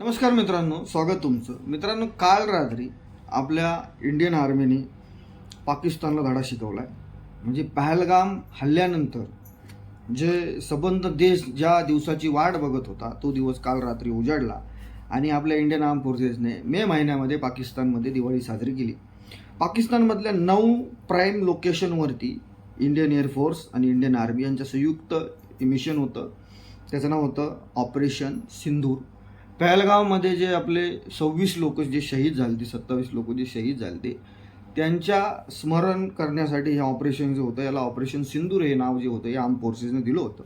नमस्कार मित्रांनो स्वागत तुमचं. मित्रांनो काल रात्री आपल्या इंडियन आर्मीने पाकिस्तानला धडा शिकवला आहे म्हणजे पहलगाम हल्ल्यानंतर जे सबंध देश ज्या दिवसाची वाट बघत होता तो दिवस काल रात्री उजाडला आणि आपल्या इंडियन आर्म फोर्सेसने मे महिन्यामध्ये पाकिस्तानमध्ये दिवाळी साजरी केली. पाकिस्तानमधल्या नऊ प्राईम लोकेशनवरती इंडियन एअरफोर्स आणि इंडियन आर्मी यांचं संयुक्त मिशन होतं. त्याचं नाव होतं ऑपरेशन सिंधूर पहलगावमध्ये जे आपले सव्वीस लोक जे शहीद झाले सत्तावीस लोक जे शहीद झाले त्यांच्या स्मरण करण्यासाठी हे ऑपरेशन जे होतं याला ऑपरेशन सिंदूर हे नाव जे होतं हे आर्म फोर्सेसने दिलं होतं.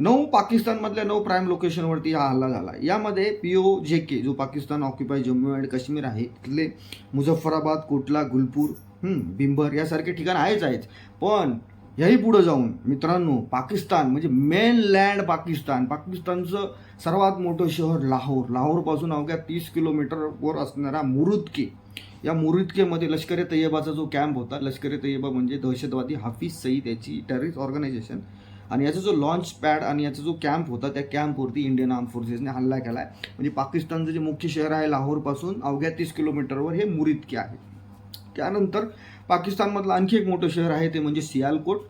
नऊ पाकिस्तानमधल्या नऊ प्राईम लोकेशनवरती हा हल्ला झाला. यामध्ये पी ओ जे के जो पाकिस्तान ऑक्युपाय जम्मू अँड काश्मीर आहे तिथले मुझफ्फराबाद कोटला गुलपूर बिंबर यासारखे ठिकाण आहेच आहेच. पण याही पुढं जाऊन मित्रांनो पाकिस्तान म्हणजे मेन लँड पाकिस्तान. पाकिस्तानचं सर्वात मोठं शहर लाहोर. लाहोरपासून अवघ्या तीस किलोमीटरवर असणारा मुरुदके. या मुरुदकेमध्ये लष्कर ए तय्यबाचा जो कॅम्प होता लष्कर ए तय्यबा म्हणजे दहशतवादी हाफिज सईद याची टेररिस्ट ऑर्गनायझेशन आणि याचा जो लॉन्च पॅड आणि याचा जो कॅम्प होता त्या कॅम्पवरती इंडियन आर्म फोर्सेसने हल्ला केला आहे म्हणजे पाकिस्तानचं जे मुख्य शहर आहे लाहोरपासून अवघ्या तीस किलोमीटरवर हे मुरिदके आहे. त्यानंतर पाकिस्तानमधलं आणखी एक मोठं शहर आहे ते म्हणजे सियालकोट.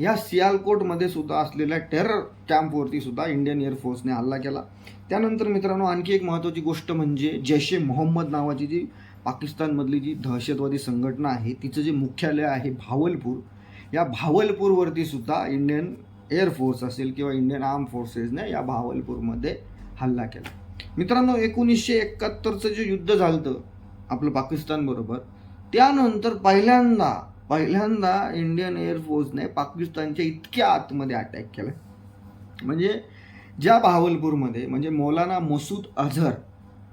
या सियालकोटमध्ये सुद्धा असलेल्या टेरर कॅम्पवरती सुद्धा इंडियन एअरफोर्सने हल्ला केला. त्यानंतर मित्रांनो आणखी एक महत्त्वाची गोष्ट म्हणजे जैश ए मोहम्मद नावाची जी पाकिस्तानमधली जी दहशतवादी संघटना आहे तिचं जे मुख्यालय आहे भावलपूर या भावलपूरवरती सुद्धा इंडियन एअरफोर्स असेल किंवा इंडियन आर्म फोर्सेसने या भावलपूरमध्ये हल्ला केला. मित्रांनो एकोणीसशे एकाहत्तरचं जे युद्ध झालं आपलं पाकिस्तानबरोबर त्यानंतर पहिल्यांदा पहिल्यांदा इंडियन एअरफोर्सने पाकिस्तानच्या इतक्या आतमध्ये अटॅक केला म्हणजे ज्या भावलपूरमध्ये म्हणजे मौलाना मसूद अझहर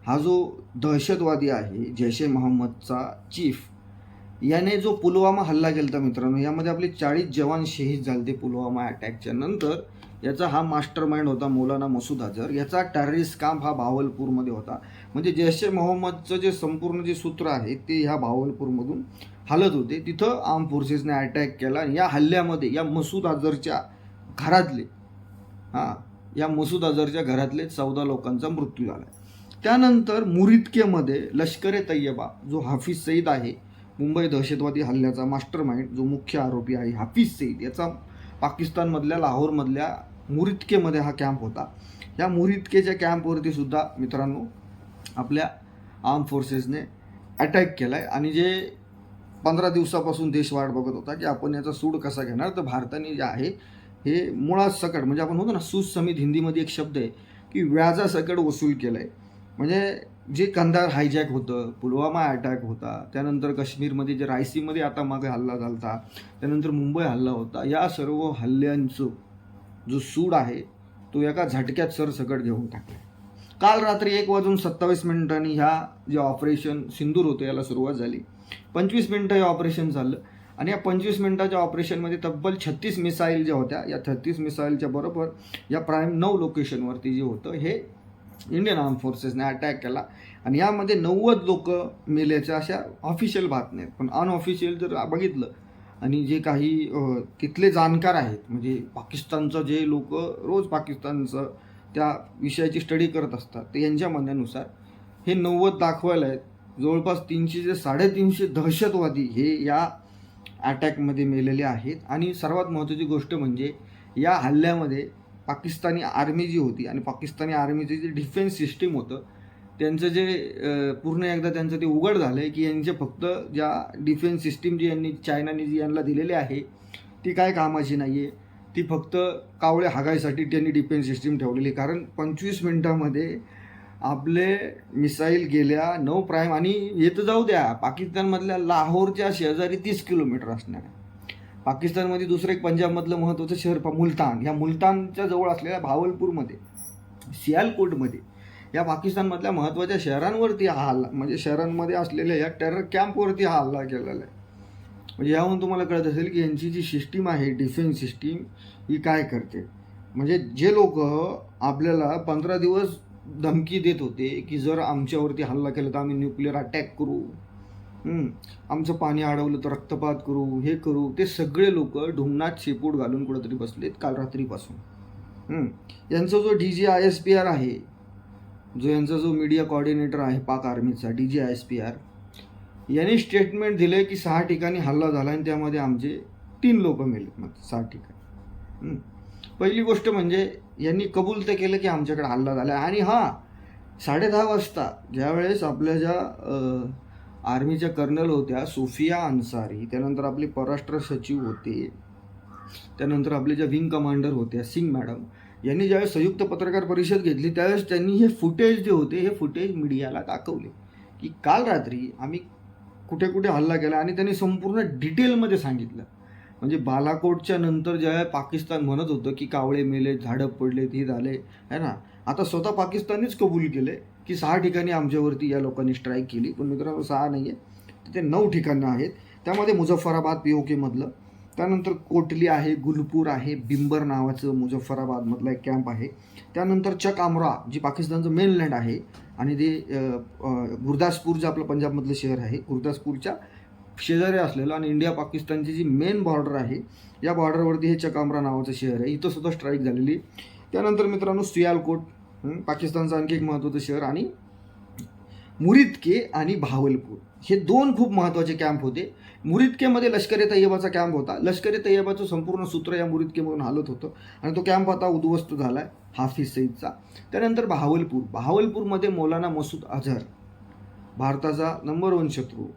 हा जो दहशतवादी आहे जैश ए मोहम्मदचा चीफ याने जो पुलवामा हल्ला केला होता मित्रांनो यामध्ये आपले चाळीस जवान शहीद झाले ते पुलवामा अटॅकच्या नंतर याचा हा मास्टर माइंड होता मौलाना मसूद अझर याचा टेररिस्ट काम हा भावलपूरमध्ये होता. म्हणजे जैश ए मोहम्मदचं जे संपूर्ण जे सूत्र आहे ते ह्या भावलपूरमधून हलत होते. तिथं आर्म फोर्सेसने अटॅक केला. आणि या हल्ल्यामध्ये या मसूद अझरच्या घरातले हां या मसूद अझरच्या घरातले चौदा लोकांचा मृत्यू झाला. त्यानंतर मुरिदकेमध्ये लष्कर ए तय्यबा जो हाफिज सईद आहे मुंबई दहशतवादी हल्ल्याचा मास्टर माइंड जो मुख्य आरोपी आहे हाफिज सईद याचा पाकिस्तानमधल्या लाहोरमधल्या मुरितकेमध्ये हा कॅम्प होता. या मुरितकेच्या कॅम्पवरती सुद्धा मित्रांनो आपल्या आर्म फोर्सेसने अटॅक केला आहे आणि जे पंधरा दिवसापासून देश वाट बघत होता की आपण याचा सूड कसा घेणार तर भारताने जे आहे हे मुळात सकट म्हणजे आपण म्हणतो ना सुसमित हिंदीमध्ये एक शब्द आहे की व्याजासकट वसूल केलं आहे म्हणजे जे कंधार हायजॅक होतं पुलवामा अटॅक होता त्यानंतर काश्मीरमध्ये जे रायसीमध्ये आता मागे हल्ला झाला होता त्यानंतर मुंबई हल्ला होता या सर्व हल्ल्यांचं जो सूड आहे तो एका झटक्यात सरसकट घेऊन टाकला. काल रात्री एक वाजून सत्तावीस मिनिटांनी ह्या जे ऑपरेशन सिंदूर होतं याला सुरुवात झाली. पंचवीस मिनटं हे ऑपरेशन झालं आणि या पंचवीस मिनिटाच्या ऑपरेशनमध्ये तब्बल छत्तीस मिसाईल ज्या होत्या या छत्तीस मिसाईलच्या बरोबर या प्राईम नऊ लोकेशनवरती जे होतं हे इंडियन आर्म फोर्सेसने अटॅक केला. आणि यामध्ये नव्वद लोक मेल्याच्या अशा ऑफिशियल बातम्या आहेत. पण अनऑफिशियल जर बघितलं आणि जे काही तिथले जाणकार आहेत म्हणजे पाकिस्तानचं जे लोक रोज पाकिस्तानचं त्या विषयाची स्टडी करत असतात ते यांच्या म्हणण्यानुसार हे नव्वद दाखवायला आहेत. जवळपास तीनशे ते साडेतीनशे दहशतवादी हे या अटॅकमध्ये मेलेले आहेत. आणि सर्वात महत्त्वाची गोष्ट म्हणजे या हल्ल्यामध्ये पाकिस्तानी आर्मी जी होती आणि पाकिस्तानी आर्मीचे जे डिफेन्स सिस्टीम होतं त्यांचं जे पूर्ण एकदा त्यांचं ते उघड झालं आहे की यांचे फक्त ज्या डिफेन्स सिस्टीम जी यांनी चायनाने जी यांना दिलेली आहे ती काय कामाची नाही आहे ती फक्त कावळे हागायसाठी त्यांनी डिफेन्स सिस्टीम ठेवलेली आहे. कारण पंचवीस मिनटामध्ये आपले मिसाईल गेल्या नऊ प्राईम आणि येतं जाऊ द्या पाकिस्तानमधल्या लाहोरच्या शेजारी तीस किलोमीटर असणार आहे पाकिस्तानमध्ये दुसरं एक पंजाबमधलं महत्त्वाचं शहर प- मुलतान. ह्या मुलतानच्या जवळ असलेल्या भावलपूरमध्ये सियालकोटमध्ये या पाकिस्तानमधल्या महत्त्वाच्या शहरांवरती हा हल्ला म्हणजे शहरांमध्ये असलेल्या या टेरर कॅम्पवरती हा हल्ला केलेला आहे. म्हणजे याहून तुम्हाला कळत असेल की यांची जी सिस्टीम आहे डिफेन्स सिस्टीम ही काय करते? म्हणजे जे लोक आपल्याला पंधरा दिवस धमकी देत होते की जर आमच्यावरती हल्ला केला तर आम्ही न्यूक्लिअर अटॅक करू. आमचं पाणी अडवलं तर रक्तपात करू हे करू ते सगळे लोक ढुंगणात शेपूट घालून कुठंतरी बसलेत काल रात्रीपासून. यांचा जो D G I S P R आहे जो यांचा जो मीडिया कॉर्डिनेटर आहे Pak आर्मीचा D G S P R यांनी स्टेटमेंट दिलं की सहा ठिकाणी हल्ला झाला आणि त्यामध्ये आमचे तीन लोक मेले मग सहा ठिकाणी. पहिली गोष्ट म्हणजे यांनी कबूल तर केलं की आमच्याकडे हल्ला झाला आणि हां साडेदहा वाजता ज्यावेळेस आपल्या ज्या आर्मीच्या कर्नल होत्या सोफिया अन्सारी. त्यानंतर आपले परराष्ट्र सचिव होते. त्यानंतर आपले ज्या विंग कमांडर होत्या सिंग मॅडम यांनी ज्यावेळेस संयुक्त पत्रकार परिषद घेतली त्यावेळेस त्यांनी हे फुटेज जे होते हे फुटेज मीडियाला दाखवले की काल रात्री आम्ही कुठे कुठे हल्ला केला आणि त्यांनी संपूर्ण डिटेलमध्ये सांगितलं. म्हणजे बालाकोटच्या नंतर ज्या पाकिस्तान म्हणत होतं की कावळे मेले झाडं पडले हे झाले है ना? आता स्वतः पाकिस्ताननीच कबूल केले. की सहा ठिकाणी आमच्यावरती या लोकांनी स्ट्राईक केली. पण मित्रांनो सहा नाही आहे तिथे नऊ ठिकाणं आहेत. त्यामध्ये मुझफ्फराबाद पी ओ केमधलं त्यानंतर कोटली आहे गुलपूर आहे बिंबर नावाचं मुझफ्फराबादमधला एक कॅम्प आहे. त्यानंतर चक आमरा जी पाकिस्तानचं मेनलँड आहे आणि ते गुरदासपूर जे आपलं पंजाबमधलं शहर आहे गुरदासपूरच्या शेजारी असलेलं आणि इंडिया पाकिस्तानची जी मेन बॉर्डर आहे या बॉर्डरवरती हे चकामरा नावाचं शहर आहे. इथं सुद्धा स्ट्राईक झालेली त्यानंतर मित्रांनो सियालकोट पाकिस्तानचं आणखी एक महत्त्वाचं शहर आणि मुरिदके आणि भावलपूर. हे दोन खूप महत्त्वाचे कॅम्प होते. मुरिदकेमध्ये लष्कर ए तय्यबाचा कॅम्प होता. लष्कर ए तय्यबाचं संपूर्ण सूत्र या मुरिदकेमधून हालत होतं. आणि तो कॅम्प आता उद्ध्वस्त झाला आहे हाफिज सईदचा. त्यानंतर भावलपूर. भावलपूरमध्ये मौलाना मसूद अझहर भारताचा नंबर वन शत्रू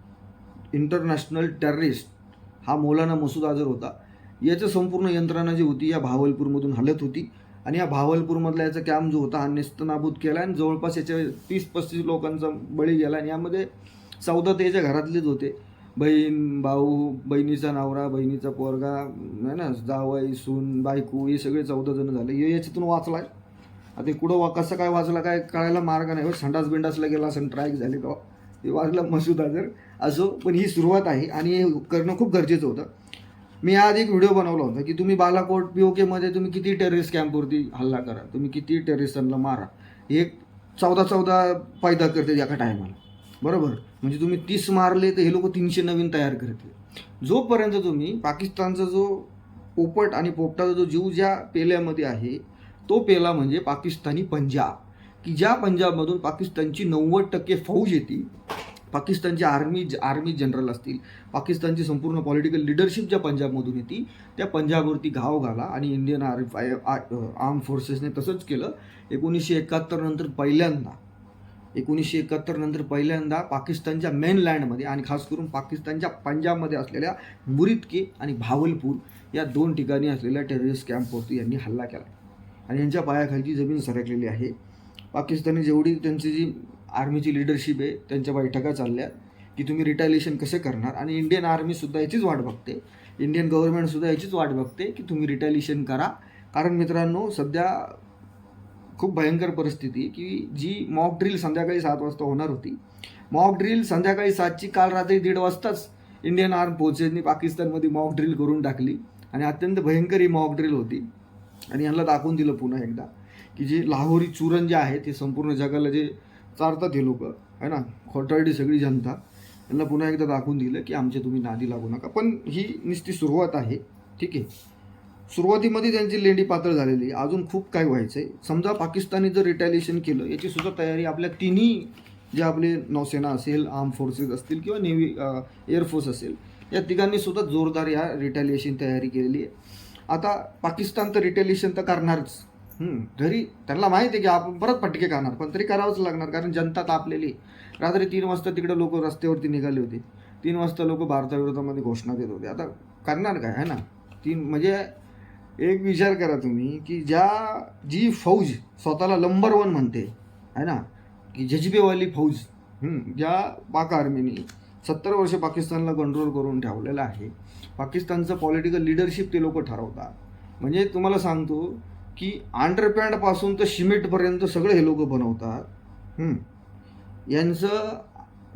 इंटरनॅशनल टेररिस्ट हा मौलाना मसूद अझहर होता. याचं संपूर्ण यंत्रणा जी होती या भावलपूरमधून हलत होती. आणि या भावलपूरमधला याचा कॅम्प जो होता हा नेस्तनाबूत केला आणि जवळपास याच्या तीस पस्तीस लोकांचा बळी गेला आणि यामध्ये चौदा ते याच्या घरातलेच होते. बहीण भाऊ बहिणीचा नवरा बहिणीचा पोरगा आहे ना जावई सून बायको हे सगळे चौदा जण झाले. हे याच्यातून वाचलाय. आता कुठं वा कसं काय वाचला काय कळायला मार्ग नाही. हो, संडास बिंडासला गेला असं ट्रायक झाले का हे वाचला मसूद जर असो पण ही सुरुवात आहे आणि हे करणं खूप गरजेचं होतं. मी आज एक व्हिडिओ बनवला होता की तुम्ही बालाकोट पी ओ केमध्ये तुम्ही किती टेररिस्ट कॅम्पवरती हल्ला करा तुम्ही किती टेररिस्टांना मारा एक चौदा चौदा पैदा करते एका टायमाला बरोबर? म्हणजे तुम्ही तीस मारले तर हे लोक तीनशे नवीन तयार करतील. जोपर्यंत तुम्ही पाकिस्तानचा जो पोपट आणि पोपटाचा जो जीव ज्या पेल्यामध्ये आहे तो पेला म्हणजे पाकिस्तानी पंजाब. की ज्या पंजाबमधून पाकिस्तानची नव्वद टक्के फौज येते पाकिस्तानची आर्मी आर्मी जनरल असतील पाकिस्तानची संपूर्ण पॉलिटिकल लिडरशिप ज्या पंजाबमधून येते त्या पंजाबवरती घाव घाला आणि इंडियन आर आर्म फोर्सेसने तसंच केलं. एकोणीसशे एकाहत्तर नंतर पहिल्यांदा एकोणीसशे एकाहत्तर नंतर पहिल्यांदा पाकिस्तानच्या मेनलँडमध्ये आणि खास करून पाकिस्तानच्या पंजाबमध्ये असलेल्या मुरिदके आणि भावलपूर या दोन ठिकाणी असलेल्या टेररिस्ट कॅम्पवरती यांनी हल्ला केला. आणि यांच्या पायाखालची जमीन सरकलेली आहे. पाकिस्तानी जेवढी त्यांची जी आर्मीची लिडरशिप आहे त्यांच्या बैठका चालल्या की तुम्ही रिटॅलिएशन कसे करणार? आणि इंडियन आर्मीसुद्धा याचीच वाट बघते. इंडियन गव्हर्नमेंटसुद्धा याचीच वाट बघते की तुम्ही रिटॅलिएशन करा. कारण मित्रांनो सध्या खूप भयंकर परिस्थिती की जी मॉक ड्रिल संध्याकाळी सात वाजता होणार होती. मॉक ड्रिल संध्याकाळी सातची काल रात्री दीड वाजताच इंडियन आर्म फोर्सेसनी पाकिस्तानमध्ये मॉक ड्रिल करून टाकली. आणि अत्यंत भयंकर ही मॉक ड्रिल होती. आणि यांना दाखवून दिलं पुन्हा एकदा की जे लाहोरी चूरण जे आहे ते संपूर्ण जगाला जे चारतात हे लोक आहे ना? खोटारडी सगळी जनता यांना पुन्हा एकदा दाखवून दिलं की आमच्या तुम्ही नादी लागू नका. पण ही नुसती सुरुवात आहे ठीक आहे? सुरुवातीमध्ये त्यांची लेंडी पातळ झालेली आहे. अजून खूप काय व्हायचं आहे समजा पाकिस्तानी जर रिटॅलिएशन केलं याची सुद्धा तयारी आपल्या तिन्ही जे आपले नौसेना असेल आर्म फोर्सेस असतील किंवा नेव्ही एअरफोर्स असेल या तिघांनी सुद्धा जोरदार या रिटॅलिएशन तयारी केलेली आहे. आता पाकिस्तान तर रिटॅलिएशन तर करणारच. हम्म, जरी त्यांना माहिती आहे की आपण परत फटके खाणार पण तरी करावंच लागणार कारण जनता तापलेली. रात्री तीन वाजता तिकडे लोक रस्त्यावरती निघाले होते. तीन वाजता लोक भारताविरोधामध्ये घोषणा देत होते. आता करणार काय? है ना? तीन म्हणजे एक विचार करा तुम्ही की ज्या जी फौज स्वतःला नंबर वन म्हणते है ना? की जजबेवाली फौज ज्या पाक आर्मीने सत्तर वर्ष पाकिस्तानला कंट्रोल करून ठेवलेलं आहे. पाकिस्तानचं पॉलिटिकल लिडरशिप ते लोक ठरवतात. म्हणजे तुम्हाला सांगतो की अंडरपॅन्टपासून तर शिमेटपर्यंत सगळे हे लोक बनवतात. यांचं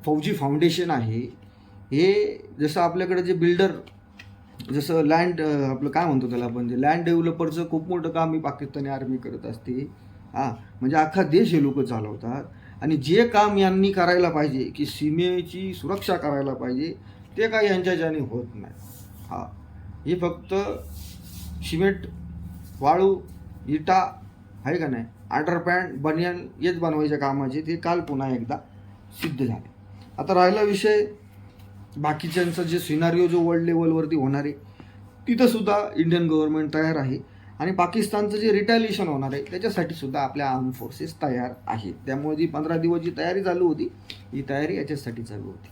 फौजी फाउंडेशन आहे. हे जसं आपल्याकडे जे बिल्डर जसं लँड आपलं काय म्हणतो त्याला आपण जे लँड डेव्हलपरचं खूप मोठं काम ही पाकिस्तानी आर्मी करत असते. हां म्हणजे अख्खा देश हे लोक चालवतात. आणि जे काम यांनी करायला पाहिजे की सीमेची सुरक्षा करायला पाहिजे ते काय यांच्याच्याने होत नाही. हां. हे फक्त सिमेंट वाळू इटा आहे का नाही? अंडरपॅन्ट बनियन हेच बनवायच्या कामाचे. ते काल पुन्हा एकदा सिद्ध झाले. आता राहिला विषय बाकीच्यांचा जे सिनारिओ जो वर्ल्ड लेवलवरती होणार आहे तिथंसुद्धा इंडियन गव्हर्नमेंट तयार आहे. आणि पाकिस्तानचं जे रिटॅलिएशन होणार आहे त्याच्यासाठी सुद्धा आपल्या आर्म फोर्सेस तयार आहेत. त्यामुळे जी पंधरा दिवस जी तयारी चालू होती ही तयारी याच्यासाठी चालू होती.